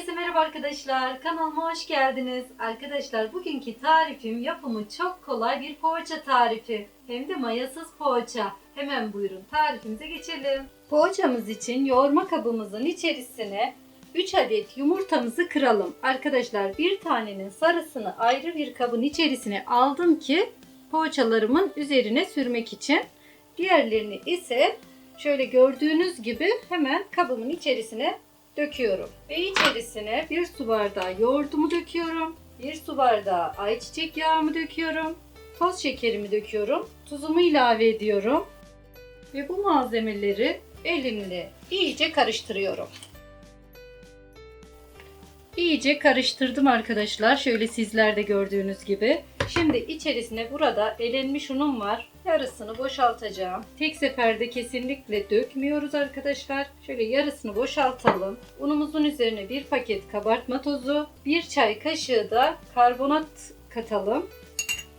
Herkese merhaba arkadaşlar. Kanalıma hoş geldiniz. Arkadaşlar bugünkü tarifim yapımı çok kolay bir poğaça tarifi. Hem de mayasız poğaça. Hemen buyurun tarifimize geçelim. Poğaçamız için yoğurma kabımızın içerisine 3 adet yumurtamızı kıralım. Arkadaşlar bir tanenin sarısını ayrı bir kabın içerisine aldım ki poğaçalarımın üzerine sürmek için. Diğerlerini ise şöyle gördüğünüz gibi hemen kabımın içerisine döküyorum. Ve içerisine bir su bardağı yoğurdumu döküyorum. Bir su bardağı ayçiçek yağımı döküyorum. Toz şekerimi döküyorum. Tuzumu ilave ediyorum. Ve bu malzemeleri elimle iyice karıştırıyorum. İyice karıştırdım arkadaşlar. Şöyle sizler de gördüğünüz gibi. Şimdi içerisine burada elenmiş unum var. Yarısını boşaltacağım. Tek seferde kesinlikle dökmüyoruz arkadaşlar. Şöyle yarısını boşaltalım. Unumuzun üzerine bir paket kabartma tozu, bir çay kaşığı da karbonat katalım.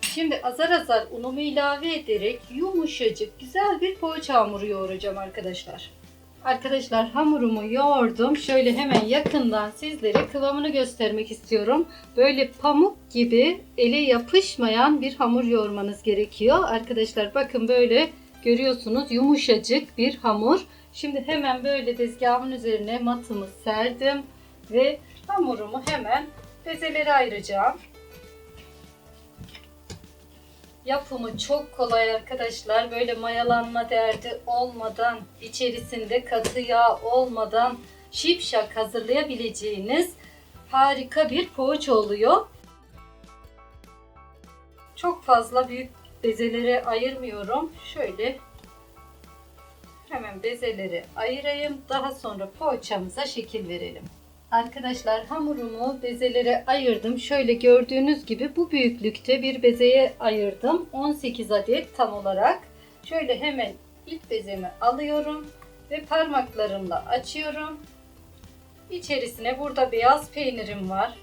Şimdi azar azar unumu ilave ederek yumuşacık güzel bir poğaça hamuru yoğuracağım arkadaşlar. Arkadaşlar hamurumu yoğurdum. Şöyle hemen yakından sizlere kıvamını göstermek istiyorum. Böyle pamuk gibi ele yapışmayan bir hamur yoğurmanız gerekiyor. Arkadaşlar bakın böyle görüyorsunuz yumuşacık bir hamur. Şimdi hemen böyle tezgahımın üzerine matımı serdim ve hamurumu hemen bezelere ayıracağım. Yapımı çok kolay arkadaşlar. Böyle mayalanma derdi olmadan, içerisinde katı yağ olmadan şipşak hazırlayabileceğiniz harika bir poğaça oluyor. Çok fazla büyük bezelere ayırmıyorum. Şöyle hemen bezeleri ayırayım. Daha sonra poğaçamıza şekil verelim. Arkadaşlar hamurumu bezelere ayırdım. Şöyle gördüğünüz gibi bu büyüklükte bir bezeye ayırdım. 18 adet tam olarak. Şöyle hemen ilk bezemi alıyorum ve parmaklarımla açıyorum. İçerisine burada beyaz peynirim var.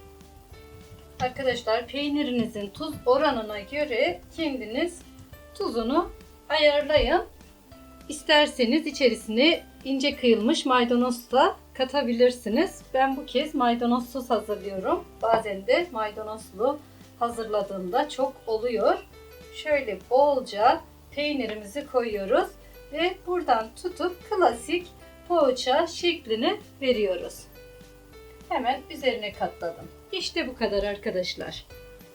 Arkadaşlar peynirinizin tuz oranına göre kendiniz tuzunu ayarlayın. İsterseniz içerisine ince kıyılmış maydanoz da katabilirsiniz. Ben bu kez maydanozsuz hazırlıyorum. Bazen de maydanozlu hazırladığımda çok oluyor. Şöyle bolca peynirimizi koyuyoruz ve buradan tutup klasik poğaça şeklini veriyoruz. Hemen üzerine katladım. İşte bu kadar arkadaşlar.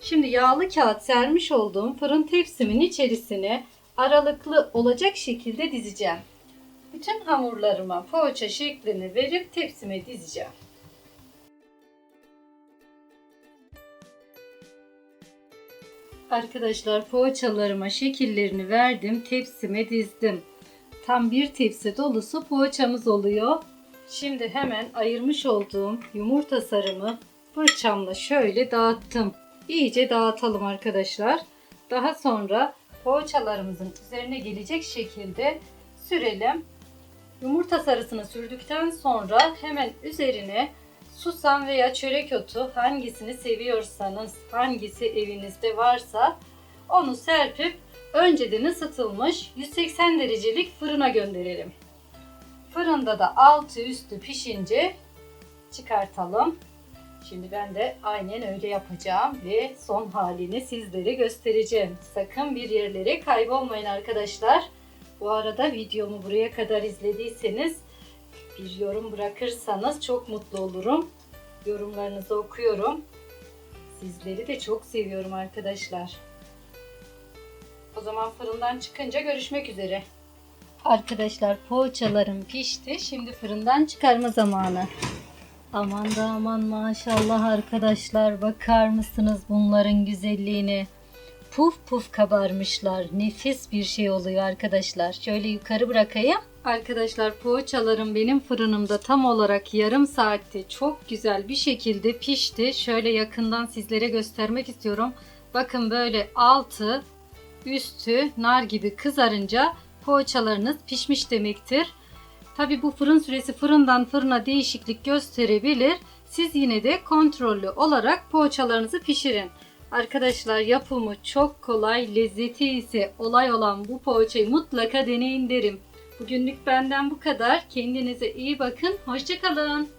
Şimdi yağlı kağıt sermiş olduğum fırın tepsimin içerisine aralıklı olacak şekilde dizeceğim. Bütün hamurlarıma poğaça şeklini verip tepsime dizeceğim. Arkadaşlar poğaçalarıma şekillerini verdim, tepsime dizdim. Tam bir tepsi dolusu poğaçamız oluyor. Şimdi hemen ayırmış olduğum yumurta sarımı fırçamla şöyle dağıttım. İyice dağıtalım arkadaşlar. Daha sonra poğaçalarımızın üzerine gelecek şekilde sürelim. Yumurta sarısını sürdükten sonra hemen üzerine susam veya çörek otu hangisini seviyorsanız, hangisi evinizde varsa onu serpip önceden ısıtılmış 180 derecelik fırına gönderelim. Fırında da altı üstü pişince çıkartalım. Şimdi ben de aynen öyle yapacağım ve son halini sizlere göstereceğim. Sakın bir yerlere kaybolmayın arkadaşlar. Bu arada videomu buraya kadar izlediyseniz bir yorum bırakırsanız çok mutlu olurum. Yorumlarınızı okuyorum. Sizleri de çok seviyorum arkadaşlar. O zaman fırından çıkınca görüşmek üzere. Arkadaşlar poğaçalarım pişti. Şimdi fırından çıkarma zamanı. Aman da aman maşallah arkadaşlar bakar mısınız bunların güzelliğine? Puf puf kabarmışlar. Nefis bir şey oluyor arkadaşlar. Şöyle yukarı bırakayım. Arkadaşlar poğaçalarım benim fırınımda tam olarak yarım saatte çok güzel bir şekilde pişti. Şöyle yakından sizlere göstermek istiyorum. Bakın böyle altı üstü nar gibi kızarınca poğaçalarınız pişmiş demektir. Tabi bu fırın süresi fırından fırına değişiklik gösterebilir. Siz yine de kontrollü olarak poğaçalarınızı pişirin. Arkadaşlar yapımı çok kolay, lezzeti ise olay olan bu poğaçayı mutlaka deneyin derim. Bugünlük benden bu kadar. Kendinize iyi bakın. Hoşçakalın.